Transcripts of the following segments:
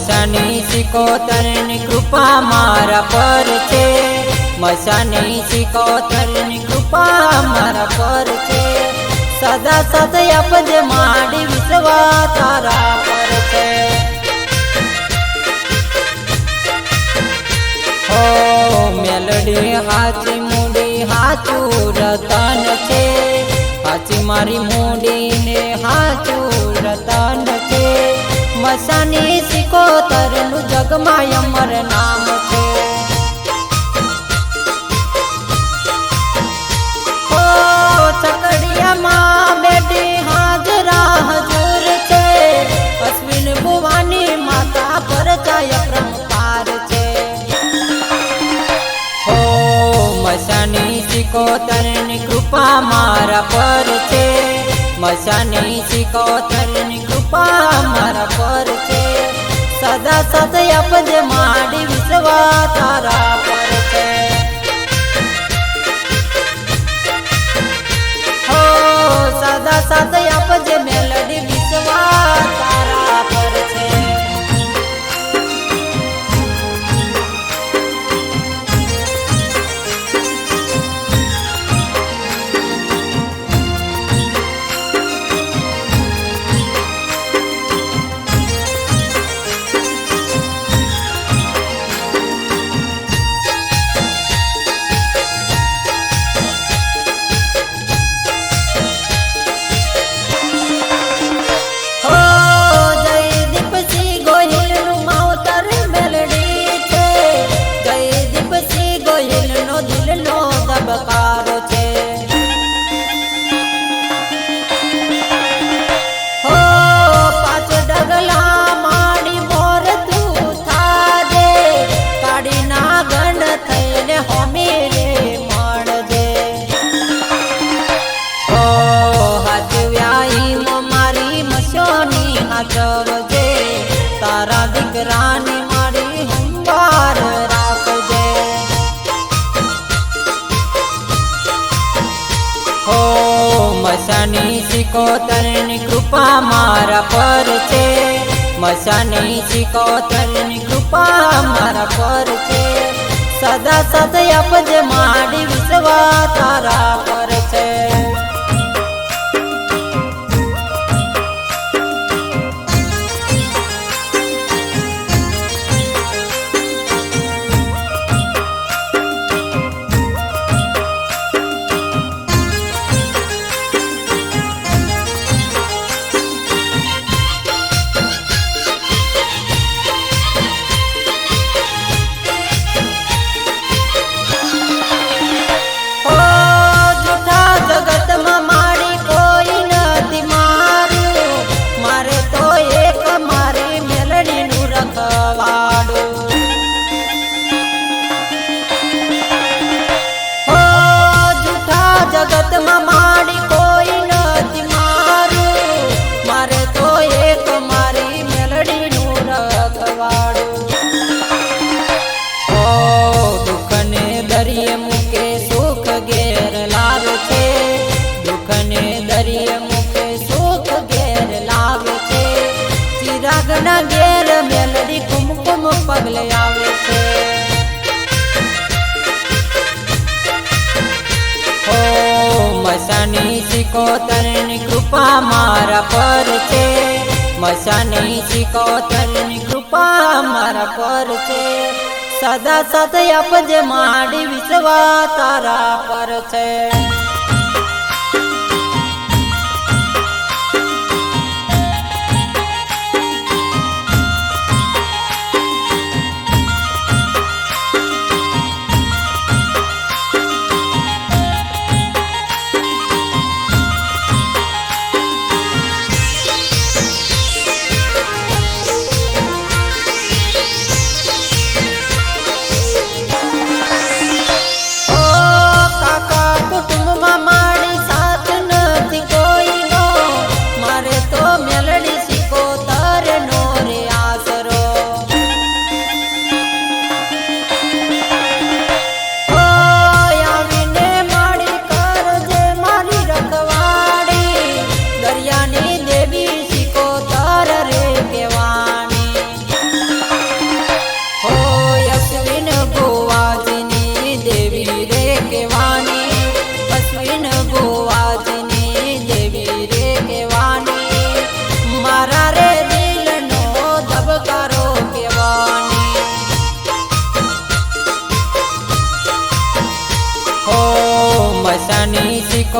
મસાની સિકોતરની કૃપા મારા પર છે. મસાની સિકોતરની કૃપા મારા પર છે. સદા સદા આપજે માડી વિશ્વા તારા પર છે. ઓ મેલડી હાથી મૂડી હાચું રતન છે. હાચી મારી મૂડી મસાની સિકોતરનું જગમાં અમર નામ છે. ઓ ચકડિયામાં બેટી હાજરા હજુર છે. અશ્વિન ભુવાની માતા પર ચાય પ્રમપાર છે. હો મસાની સિકોતરની કૃપા મારા પર છે. મસાની સિકોતરની કૃપા મારા પર છે. સદા સદય આપજે માડી વિશ્વા તારા પર છે. મસાની સિકોતરની કૃપા મારા પર છે. મસાની સિકોતરની કૃપા મારા પર છે. સદા સદય આપજે પગલે આવે છે. ઓ મસાની સિકોતરની કૃપા મારા પર છે. મસાની સિકોતરની કૃપા મારા પર છે. સદા સદા આપજે માડી વિશ્વા તારા પર છે.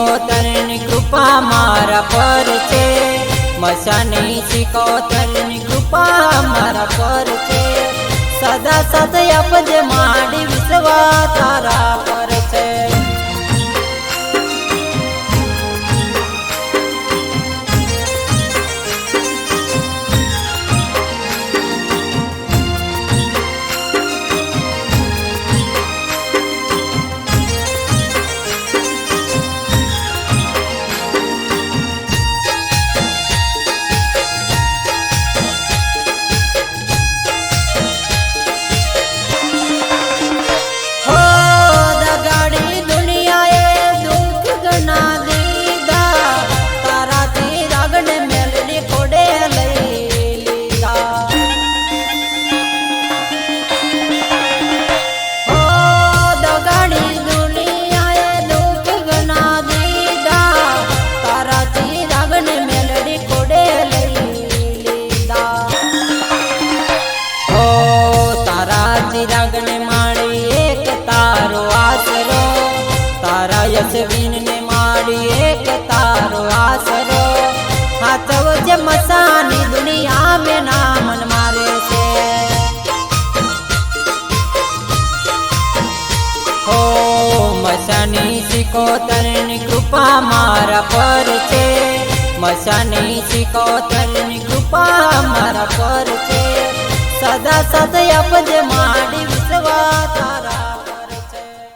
સિકોતરની કૃપા મારા પર છે. મસાની શિકોતરની કૃપા મારા પર છે. સદા સદય અપજ માડી વિશ્વા તારા પર છે તારા ને માડી એક તારો આસરો હાથવ જે મસાની દુનિયા મે નામન મારે છે. હો મસાની સિકોતરની કૃપા મારા પર છે. મસાની સિકોતરની કૃપા મારા પર છે. સદા સદા અપજ માડી વિશ્વા તારા